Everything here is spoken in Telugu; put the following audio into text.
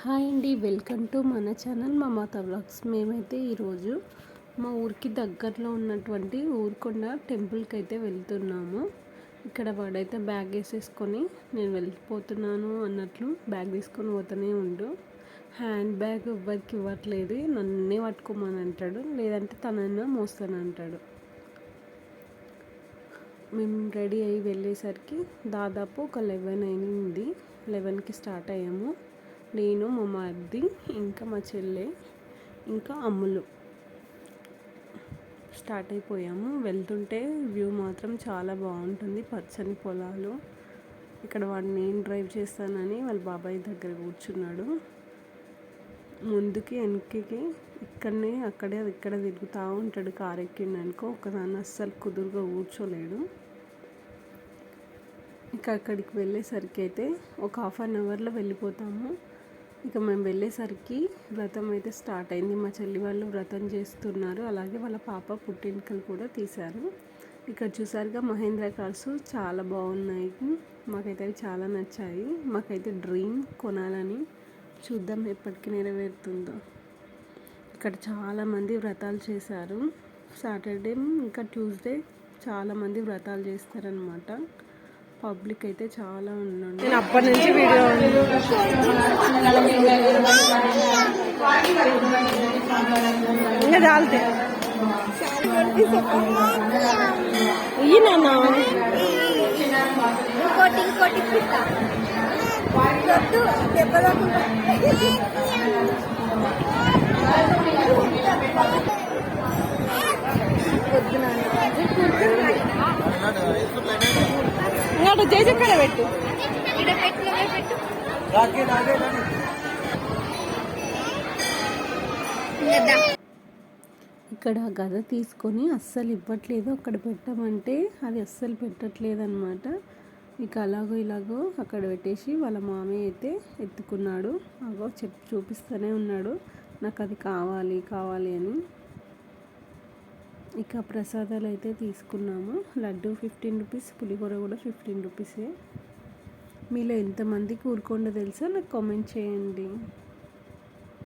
హాయ్ అండి వెల్కమ్ టు మన ఛానల్ మమత వ్లాగ్స్. మేమైతే ఈరోజు మా ఊరికి దగ్గరలో ఉన్నటువంటి ఊరుకొండ టెంపుల్కి అయితే వెళ్తున్నాము. ఇక్కడ వాడైతే బ్యాగ్ వేసేసుకొని నేను వెళ్ళిపోతున్నాను అన్నట్లు బ్యాగ్ తీసుకొని పోతూనే ఉండు. హ్యాండ్ బ్యాగ్ ఎవ్వరికి ఇవ్వట్లేదు నన్నే పట్టుకోమని అంటాడు లేదంటే తనన్నా మోస్తానంటాడు మేము రెడీ అయ్యి వెళ్ళేసరికి దాదాపు ఒక లెవెన్ అయింది లెవెన్కి స్టార్ట్ అయ్యాము. నేను మా మరిది ఇంకా మా చెల్లె ఇంకా అమ్ములు. స్టార్ట్ అయిపోయాము. వెళ్తుంటే వ్యూ మాత్రం చాలా బాగుంటుంది. పచ్చని పొలాలు. ఇక్కడ వాడిని నేను డ్రైవ్ చేస్తానని వాళ్ళ బాబాయ్ దగ్గర కూర్చున్నాడు. ముందుకి వెనక్కి ఇక్కడనే అక్కడే ఇక్కడ తిరుగుతూ ఉంటాడు కారు ఎక్కిండనుకో. ఒకదాన్ని అస్సలు కుదురుగా కూర్చోలేడు. ఇక అక్కడికి వెళ్ళేసరికి అయితే ఒక హాఫ్ అన్ అవర్లో వెళ్ళిపోతాము. ఇక మేము వెళ్ళేసరికి వ్రతం అయితే స్టార్ట్ అయింది. మా చెల్లి వాళ్ళు వ్రతం చేస్తున్నారు. అలాగే వాళ్ళ పాప పుట్టింటికలు కూడా తీశారు. ఇక్కడ చూసారుగా మహేంద్ర కార్స్ చాలా బాగున్నాయి. మాకైతే అవి చాలా నచ్చాయి. మాకైతే డ్రీమ్ కొనాలని చూద్దాం ఎప్పటికీ నెరవేరుతుందో. ఇక్కడ చాలామంది వ్రతాలు చేశారు. సాటర్డే ఇంకా ట్యూస్డే చాలామంది వ్రతాలు చేస్తారనమాట పబ్లిక్ అయితే చాలా ఉండండి. నేను అప్పటి నుంచి వీడియో ఇంకా చాలితే ఇయ్యి నాన్న. ఇంకోటి ఇంకోటి ఇప్పిస్తా. ఎక్కడ పెట్టు ఇక్కడ పెట్టు పెట్టు ఇక్కడ గద తీసుకొని అస్సలు ఇవ్వట్లేదు. అక్కడ పెట్టమంటే అది అస్సలు పెట్టట్లేదు అనమాట ఇక అలాగో ఇలాగో అక్కడ పెట్టేసి వాళ్ళ మామయ్య అయితే ఎత్తుకున్నాడు. అగో చెప్పు చూపిస్తూనే ఉన్నాడు. నాకు అది కావాలి కావాలి అని. ఇక ప్రసాదాలు అయితే తీసుకున్నాము. లడ్డు ఫిఫ్టీన్ రూపీస్ పులిహోర కూడా ఫిఫ్టీన్ రూపీసే. మీలో ఎంతమందికి ఊరుకోండో తెలుసా? నాకు కామెంట్ చేయండి.